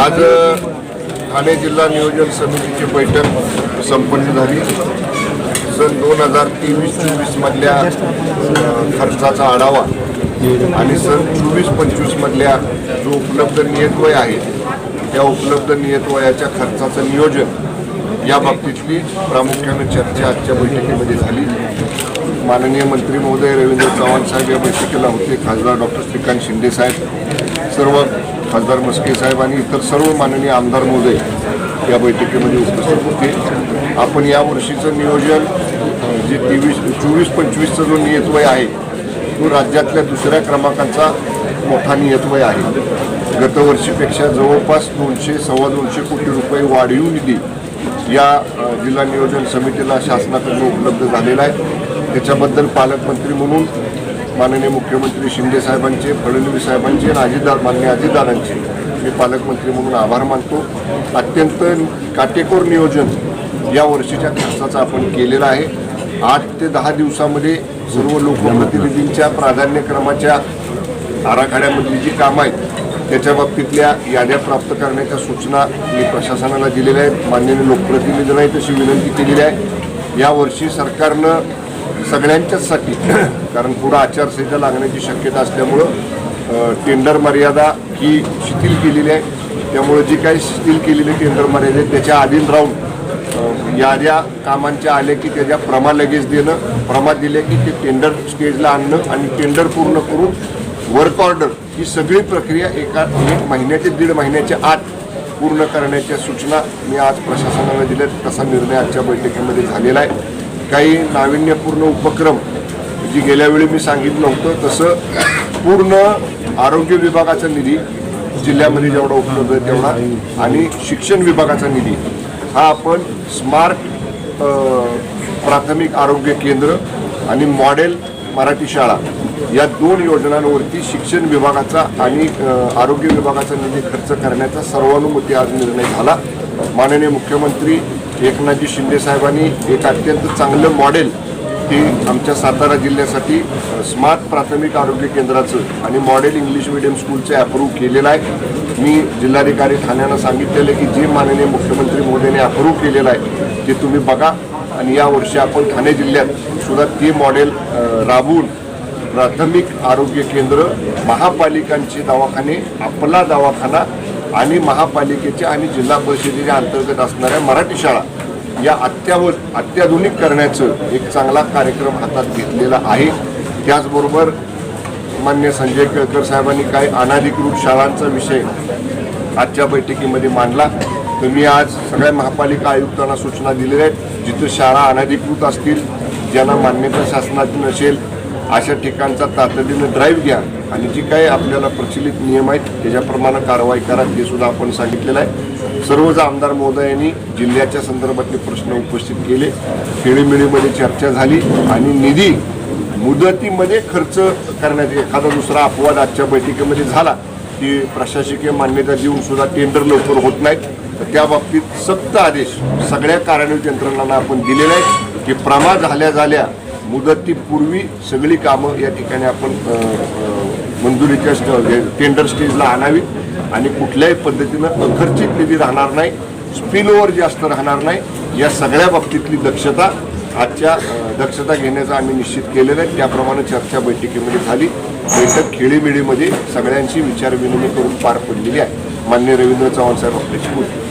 आज ठाणे जिल्हा नियोजन समितीची बैठक संपन्न झाली. सन दोन हजार तेवीस चोवीसमधल्या खर्चाचा आढावा आणि सन चोवीस पंचवीसमधल्या जो उपलब्ध नियतवय आहे त्या उपलब्ध नियतवयाच्या खर्चाचं नियोजन या बाबतीतली प्रामुख्यानं चर्चा आजच्या बैठकीमध्ये झाली. माननीय मंत्री महोदय रवींद्र चव्हाण साहेब या बैठकीला होते. खासदार डॉक्टर श्रीकांत शिंदे साहेब सर्व खासदार मस्के साहेब आणि इतर सर्व माननीय आमदार महोदय या बैठकीमध्ये उपस्थित होते. आपण या वर्षीचं नियोजन जे तेवीस चोवीस पंचवीसचं जो नियतवय आहे तो राज्यातल्या दुसऱ्या क्रमांकाचा मोठा नियतवय आहे. गतवर्षीपेक्षा जवळपास दोनशे सव्वा दोनशे कोटी रुपये वाढीव निधी या जिल्हा नियोजन समितीला शासनाकडून उपलब्ध झालेला आहे. त्याच्याबद्दल पालकमंत्री म्हणून माननीय मुख्यमंत्री शिंदे साहेबांचे फडणवीस साहेबांचे आणि अजितदार मान्य अजितदारांचे मी पालकमंत्री म्हणून आभार मानतो. अत्यंत काटेकोर नियोजन या वर्षीच्या खर्चाचं आपण केलेलं आहे. आठ ते दहा दिवसामध्ये सर्व लोकप्रतिनिधींच्या प्राधान्यक्रमाच्या आराखड्यामधली जी कामं आहेत त्याच्या बाबतीतल्या याद्या प्राप्त करण्याच्या सूचना मी प्रशासनाला दिलेल्या आहेत. माननीय लोकप्रतिनिधींनाही तशी विनंती केलेली आहे. यावर्षी सरकारनं सगळ्यांच्याचसाठी. कारण पुढं आचारसंहिता लागण्याची शक्यता असल्यामुळं टेंडर मर्यादा ही शिथिल केलेली आहे. त्यामुळे जी काही शिथिल केलेली टेंडर मर्यादा आहे त्याच्या अधीन राहून या ज्या कामांच्या आल्या की त्याच्या प्रमा लगेच देणं प्रमा दिले की ते टेंडर स्टेजला आणणं आणि टेंडर पूर्ण करून वर्क ऑर्डर ही सगळी प्रक्रिया एका एक महिन्याच्या दीड महिन्याच्या आत पूर्ण करण्याच्या सूचना मी आज प्रशासनाला दिल्या तसा निर्णय आजच्या बैठकीमध्ये झालेला आहे. काही नाविन्यपूर्ण उपक्रम जी गेल्या वेळी मी सांगितलं होतं तसं पूर्ण आरोग्य विभागाचा निधी जिल्ह्यामध्ये जेवढा उपलब्ध आहे तेवढा आणि शिक्षण विभागाचा निधी हा आपण स्मार्ट प्राथमिक आरोग्य केंद्र आणि मॉडेल मराठी शाळा या दोन योजनांवरती शिक्षण विभागाचा आणि आरोग्य विभागाचा निधी खर्च करण्याचा सर्वानुमती आज निर्णय झाला. माननीय मुख्यमंत्री एकनाथजी शिंदे साहेबांनी एक अत्यंत चांगलं मॉडेल हे आमच्या सातारा जिल्ह्यासाठी स्मार्ट प्राथमिक आरोग्य केंद्राचं आणि मॉडेल इंग्लिश मिडियम स्कूलचं अप्रूव्ह केलेलं आहे. मी जिल्हाधिकारी ठाण्यानं सांगितलेलं आहे की जे माननीय मुख्यमंत्री मोदींनी अप्रूव्ह केलेलं आहे ते तुम्ही बघा. आणि यावर्षी आपण ठाणे जिल्ह्यात सुद्धा ते मॉडेल राबवून प्राथमिक आरोग्य केंद्र महापालिकांचे दवाखाने आपला दवाखाना आणि महापालिकेच्या आणि जिल्हा परिषदेच्या अंतर्गत असणाऱ्या मराठी शाळा या अत्याव अत्याधुनिक करण्याचं एक चांगला कार्यक्रम हातात घेतलेला आहे. त्याचबरोबर मान्य संजय केळकर साहेबांनी काही अनाधिकृत शाळांचा विषय आजच्या बैठकीमध्ये मांडला. तर मी आज सगळ्या महापालिका आयुक्तांना सूचना दिलेल्या आहेत. जिथं शाळा अनाधिकृत असतील ज्यांना मान्यता शासनातून नसेल अशा ठिकाणचा तातडीनं ड्राईव्ह घ्या आणि जी काही आपल्याला प्रचलित नियम आहेत त्याच्याप्रमाणे कारवाई करा ते सुद्धा आपण सांगितलेलं आहे. सर्वच आमदार महोदयांनी जिल्ह्याच्या संदर्भातले प्रश्न उपस्थित केले खेळीमेळीमध्ये चर्चा झाली आणि निधी मुदतीमध्ये खर्च करण्यात एखादा दुसरा अपवाद आजच्या बैठकीमध्ये झाला की प्रशासकीय मान्यता देऊन सुद्धा टेंडर लवकर होत नाहीत. तर त्या बाबतीत सक्त आदेश सगळ्या कार्यान्वित यंत्रणांना आपण दिलेला आहे की प्रमा झाल्या झाल्या मुदतीपूर्वी सगळी कामं या ठिकाणी आपण मंजुरीच्या टेंडर स्टेजला म्हणजे आणावीत आणि कुठल्याही पद्धतीनं अखर्चित निधी राहणार नाही स्पिल ओव्हर जास्त राहणार नाही या सगळ्या बाबतीतली दक्षता आजच्या दक्षता घेण्याचं आम्ही निश्चित केलेलं आहे. त्याप्रमाणे चर्चा बैठकीमध्ये झाली. बैठक खेळीमेळीमध्ये सगळ्यांशी विचारविनिमय करून पार पडलेली आहे. मान्य रवींद्र चव्हाण साहेब आपल्याशी बोलतील.